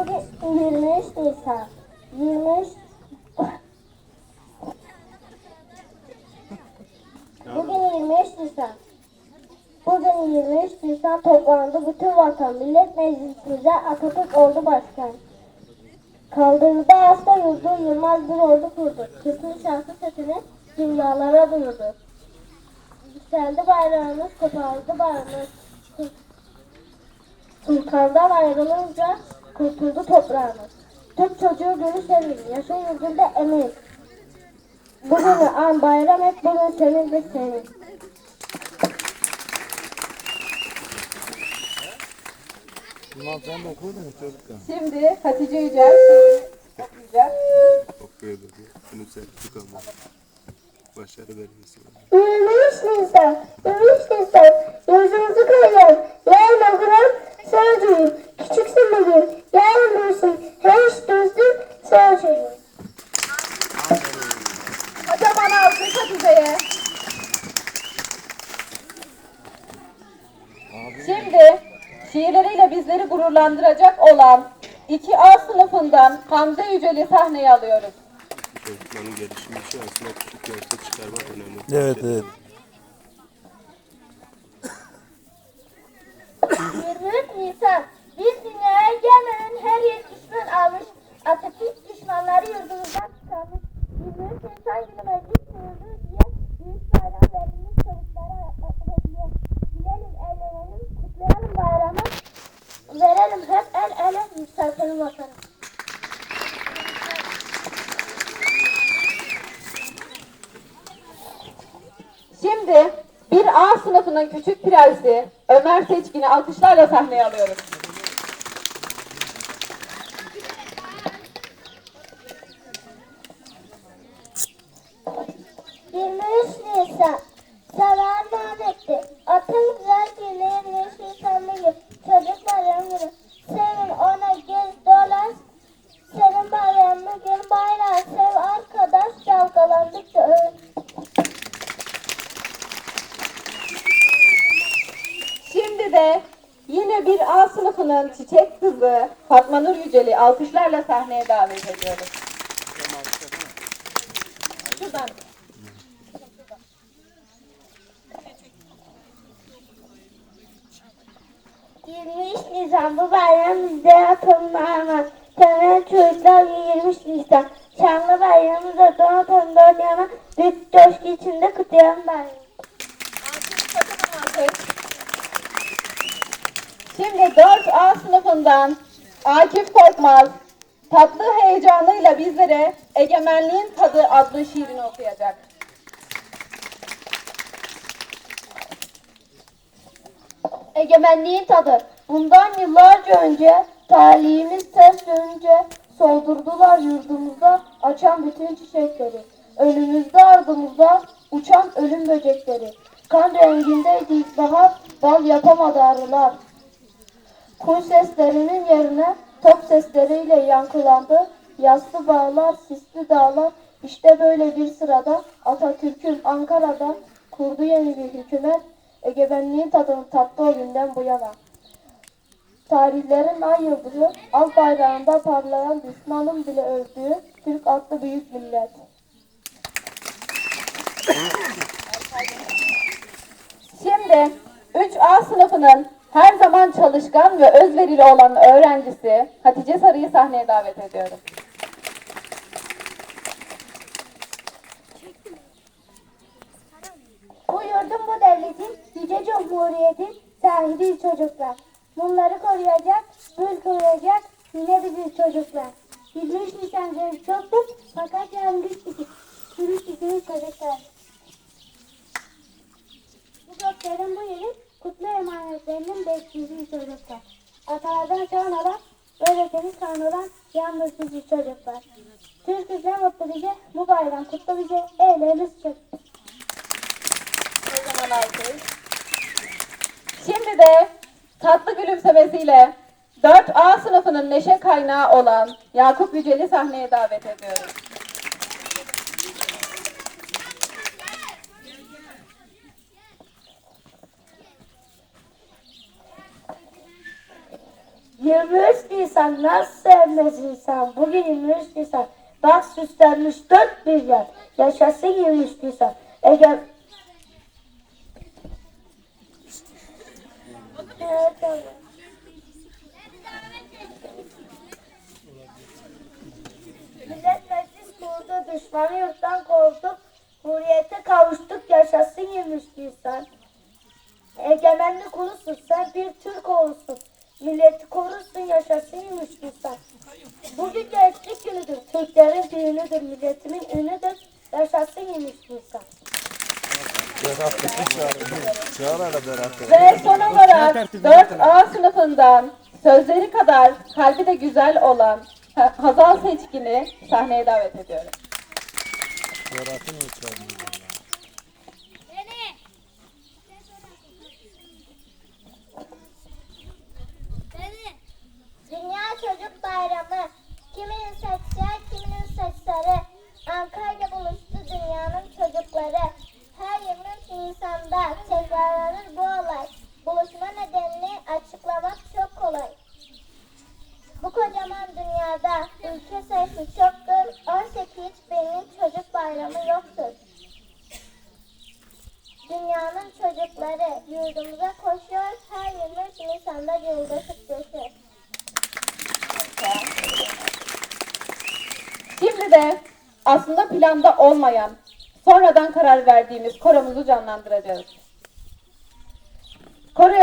Bugün 23 Nisan. 23 Bugün 23 Nisan. Bugün 23 Nisan toplandı bütün vatan millet meclisimize Atatürk oldu başkan. Kaldırdı hasta yurdu Yılmaz bir ordu kurdu. Türk'ün şarkı sesini dünyalara duyurdu. Yükseldi bayrağımız, kopardı bayrağımız. Sultandan ayrılınca kurtuldu toprağımız. Türk çocuğu günü sevin, yaşa yurdunda emin. Bugünü an bayram et, bugün senin de senin. Bunlar sen de okudun mu çocuklar? Şimdi Hatice Yücel okuyacak. Okuyordu diye. Bunu sertlik olmalı. Başarı vermesi. 23 Nisan, 23 Nisan, bizleri gururlandıracak olan 2A sınıfından Hamza Yücel'i sahneye alıyoruz. Çocukların gelişimi için aslında küçük yaşta çıkarmak önemli. Evet evet. 23 Nisan, biz dünyaya gelmeden her yer düşman almış. Atatürk düşmanları Bir A sınıfının küçük prensi Ömer Seçkin'i alkışlarla sahneye alıyoruz. De yine bir A sınıfının çiçek kızı Fatma Nur Yücel'i alkışlarla sahneye davet ediyoruz. Şuradan. 23 Nisan bu bayram bizde atılmama. Temel çocuklar 23 Nisan. Şanlı bayramımızda donat önde oynayama. Büyük coşku içinde kutlayalım bayramı. Şimdi 4A sınıfından Akif Korkmaz tatlı heyecanıyla bizlere Egemenliğin Tadı adlı şiirini okuyacak. Egemenliğin tadı. Bundan yıllarca önce talihimiz ses dönünce soldurdular yurdumuzda açan bütün çiçekleri. Önümüzde ardımızda uçan ölüm böcekleri. Kan rengindeydi ilkbahar, bal yapamadı arılar. Kuş seslerinin yerine top sesleriyle yankılandı. Yaslı bağlar, sisli dağlar. İşte böyle bir sırada Atatürk'ün Ankara'da kurdu yeni bir hükümet. Egemenliğin tadını tattı o günden bu yana. Tarihlerin ay yıldızı, al bayrağında parlayan düşmanın bile öldüğü Türk adlı büyük millet. Şimdi 3A sınıfının her zaman çalışkan ve özverili olan öğrencisi Hatice Sarı'yı sahneye davet ediyorum. Bu yurdun bu devletin, yüce cumhuriyetin sahibi çocuklar. Bunları koruyacak, bül koruyacak yine biziz çocuklar. 23 Nisan günü çoktur fakat. Sürüş biziz çocuklar. Bu göklerin bu yerin kutlu emanetlerinin beklediği çocuklar. Atalardan sonradan böyle temiz kanlıdan yalnız biziz çocuklar. Türk'üz ne mutlu bize, bu bayram kutlu bize, eğleniriz çocuklar. Kocaman alkış. Şimdi de tatlı gülümsemesiyle 4A sınıfının neşe kaynağı olan Yakup Yücel'i sahneye davet ediyorum. 23 Nisan nasıl sevmez insan? Bugün 23 Nisan. Bak süslenmiş dört bir yan. Yaşasın 23 Nisan. Ege... Evet. Millet meclis kurdu, düşmanı yurttan kovduk, hürriyete kavuştuk, yaşasın 23 Nisan. Egemenlik ulusun, sen bir Türk olursun. Milleti korursun, yaşasın 23 Nisan. Bugün gençlik günüdür, Türklerin düğünüdür, milletimin ünüdür, yaşasın 23 Nisan. Berat çağır. Çağır hele Berat'ı. Ve son olarak 4A sınıfından sözleri kadar kalbi de güzel olan Ha- Hazal Seçkin'i sahneye davet ediyorum. Berat'ı çoktur. 18 binin çocuk bayramı yoktur. Dünyanın çocukları yurdumuza koşuyor. Her 23 Nisan'da yoldaşık coşuyor. Şimdi de aslında planda olmayan, sonradan karar verdiğimiz koromuzu canlandıracağız.